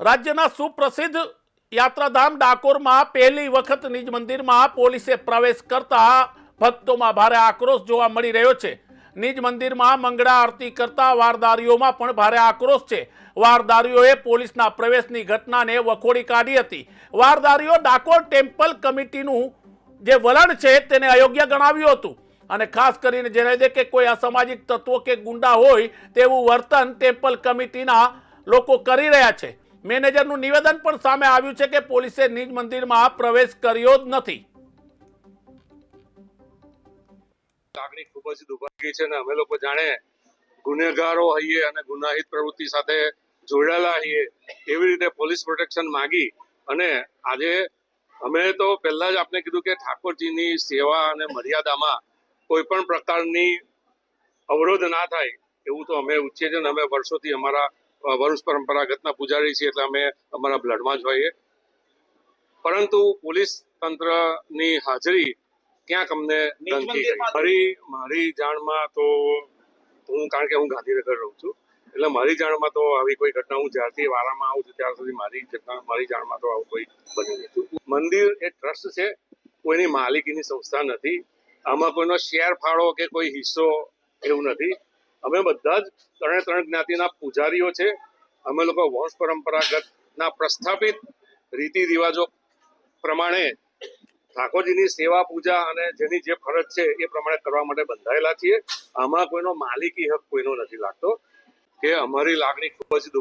રાજ્યના સુપ્રસિદ્ધ યાત્રાધામ ડાકોરમાં પહેલી વખત નિજ મંદિરમાં પોલીસે પ્રવેશ કરતા ભક્તોમાં ભારે આક્રોશ જોવા મળી રહ્યો છે. નિજ મંદિરમાં મંગળા આરતી કરતા વારદારીઓમાં પણ ભારે આક્રોશ છે. વારદારીઓએ પોલીસના પ્રવેશની ઘટનાને વખોડી કાઢી હતી. વારદારીઓ ડાકોર ટેમ્પલ કમિટીનું જે વલણ છે તેને અયોગ્ય ગણાવ્યું હતું. અને ખાસ કરીને જેને લીધે કે કોઈ અસામાજિક તત્વો કે ગુંડા હોય તેવું વર્તન ટેમ્પલ કમિટીના લોકો કરી રહ્યા છે. મેનેજરનું નિવેદન પણ સામે આવ્યું છે કે પોલીસે નિજ મંદિરમાં પ્રવેશ કર્યો જ નથી. લાગણી ખૂબ જ દુભાગી છે અને અમે લોકો જાણે ગુનેગારો હઈએ અને ગુનાહિત પ્રવૃત્તિ સાથે જોડાયેલા હઈએ એવી રીતે પોલીસ પ્રોટેક્શન માંગી અને આજે અમે તો પહેલા જ આપને કીધું કે ઠાકોરજીની સેવા અને મર્યાદામાં કોઈ પણ પ્રકારની અવરોધ ના થાય એવું તો અમે ઈચ્છીએ છીએ અમે વર્ષોથી અમારા વંશ પરંપરાગતના પૂજારી છીએ એટલે અમે અમારા બ્લડમાં જ હોઈએ. પરંતુ પોલીસ તંત્રની હાજરી ક્યાંક અમને ગઈ. મારી મારી જાણમાં તો હું કારણ કે હું ગાંધીનગર રહું છું એટલે મારી જાણમાં તો આવી કોઈ ઘટના હું જ્યારથી વારામાં આવું છું ત્યાર સુધી મારી ઘટના મારી જાણમાં તો આવું કોઈ બન્યું નથી. મંદિર એ ટ્રસ્ટ છે કોઈની માલિકીની સંસ્થા નથી. આમાં કોઈનો શેર ફાળો કે કોઈ હિસ્સો એવું નથી. અમે બધા જ ત્રણે ત્રણ જ્ઞાતિના પૂજારીઓ છે. અમે લોકો વંશ પરંપરાગતના પ્રસ્થાપિત રીતિ રિવાજો પ્રમાણે ઠાકોરજીની સેવા, પૂજા અને જેની જે ફરજ છે એ પ્રમાણે કરવા માટે બંધાયેલા છીએ. આમાં કોઈનો માલિકી હક કોઈનો નથી લાગતો. કે અમારી લાગણી ખૂબ જ